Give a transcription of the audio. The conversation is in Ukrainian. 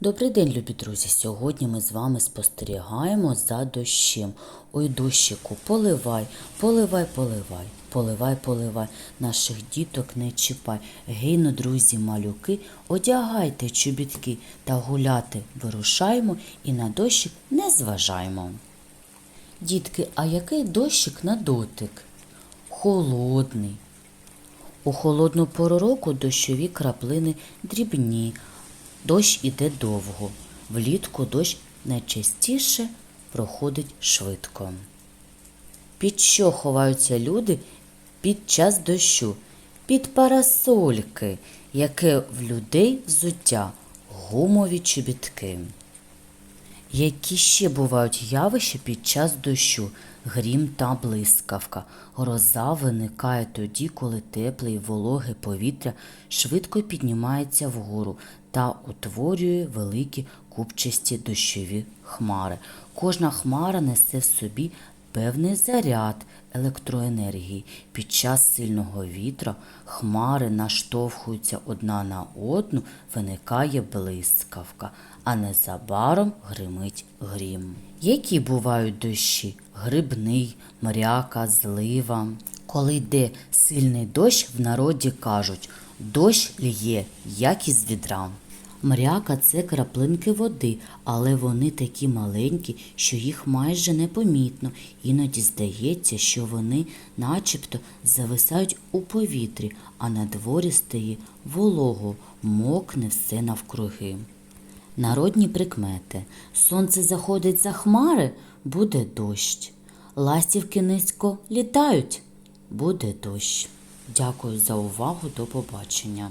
Добрий день, любі друзі! Сьогодні ми з вами спостерігаємо за дощем. Ой, дощику, поливай, поливай, поливай, поливай, поливай, наших діток не чіпай. Гейно, друзі, малюки, одягайте чобітки та гуляти вирушаємо і на дощик не зважаємо. Дітки, а який дощик на дотик? Холодний. У холодну пору року дощові краплини дрібні, дощ іде довго. Влітку дощ найчастіше проходить швидко. Під що ховаються люди під час дощу? Під парасольки, яке в людей взуття, гумові чобітки. Які ще бувають явища під час дощу, грім та блискавка. Гроза виникає тоді, коли тепле і вологе повітря швидко піднімається вгору та утворює великі купчасті дощові хмари. Кожна хмара несе в собі певний заряд електроенергії. Під час сильного вітра хмари наштовхуються одна на одну, виникає блискавка, а незабаром гримить грім. Які бувають дощі? Грибний, мряка, злива. Коли йде сильний дощ, в народі кажуть дощ лє, як із відра. Мряка це краплинки води, але вони такі маленькі, що їх майже непомітно. Іноді здається, що вони начебто зависають у повітрі, а на дворі стає волого, мокне все навкруги. Народні прикмети. Сонце заходить за хмари, буде дощ. Ластівки низько літають, буде дощ. Дякую за увагу, до побачення.